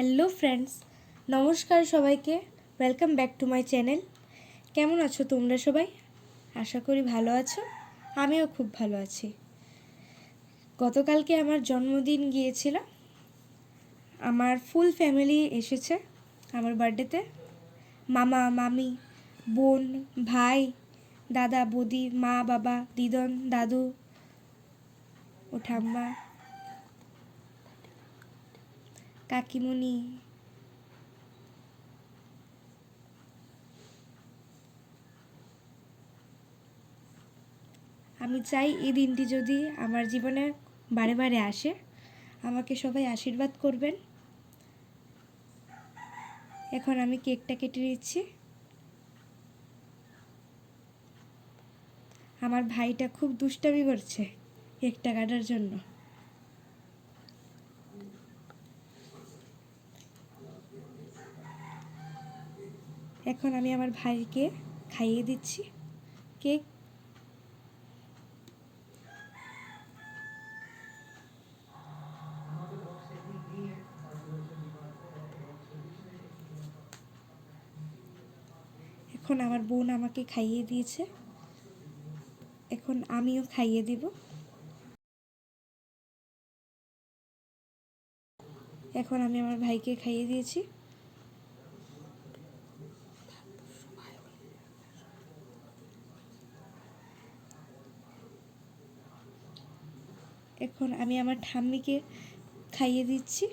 Hello friends, নমস্কার সবাইকে। Welcome back to my channel কেমন আছো তোমরা সবাই? আশা করি ভালো আছো। আমিও খুব ভালো আছি। গতকালকে আমার জন্মদিন গিয়েছিল। আমার ফুল ফ্যামিলি এসেছে আমার বার্থডেতে মামা, মামি, বোন, ভাই, দাদা, বৌদি, মা, বাবা, দিদন, দাদু ও ঠাম্মা। কাকিমণি। আমি চাই এই দিনটি যদি আমার জীবনে বারে বারে আসে, আমাকে সবাই আশীর্বাদ করবেন। এখন আমি কেকটা কেটে নিচ্ছি। আমার ভাইটা খুব দুষ্টামি করছে কেকটা কাটার জন্য। এখন আমি আমার ভাইকে খাইয়ে দিচ্ছি। কেক। এখন আমার বোন আমাকে খাইয়ে দিয়েছে। এখন আমিও খাইয়ে দিব। এখন আমি আমার ভাইকে খাইয়ে দিয়েছি। এখন আমি আমার ঠাম্মিকে খাইয়ে দিচ্ছি।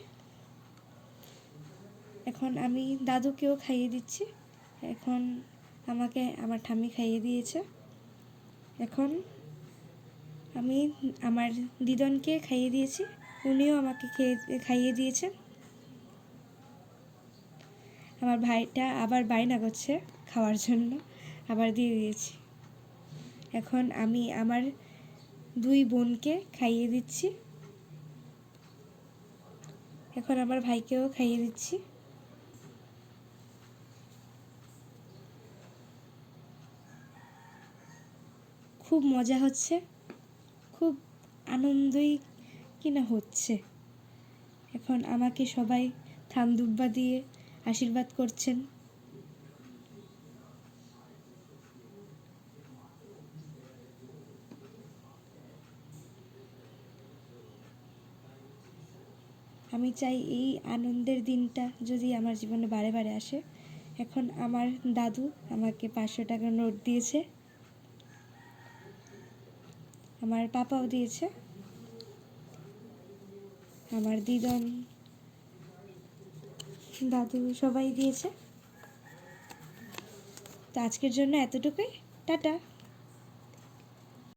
এখন আমি দাদুকেও খাইয়ে দিচ্ছি। এখন আমাকে, আমার ঠাম্মি খাইয়ে দিয়েছে। এখন আমি আমার দিদনকে খাইয়ে দিয়েছি। উনিও আমাকে খেয়ে, খাইয়ে দিয়েছেন। আমার ভাইটা আবার বায়না করছে খাওয়ার জন্য। আবার দিয়ে দিয়েছি। এখন আমি আমার দুই বোনকে খাইয়ে দিচ্ছি। এখন আমার ভাইকেও খাইয়ে দিচ্ছি। খুব মজা হচ্ছে। খুব আনন্দই কিনা হচ্ছে। এখন আমাকে সবাই থামদুব্বা দিয়ে আশীর্বাদ করছেন। আমি চাই এই আনন্দের দিনটা যদি আমার জীবনে বারে বারে আসে। এখন আমার দাদু আমাকে পাঁচশো টাকার নোট দিয়েছে। আমার পাপাও দিয়েছে। আমার দিদন, দাদু সবাই দিয়েছে। তো আজকের জন্য এতটুকুই। টাটা।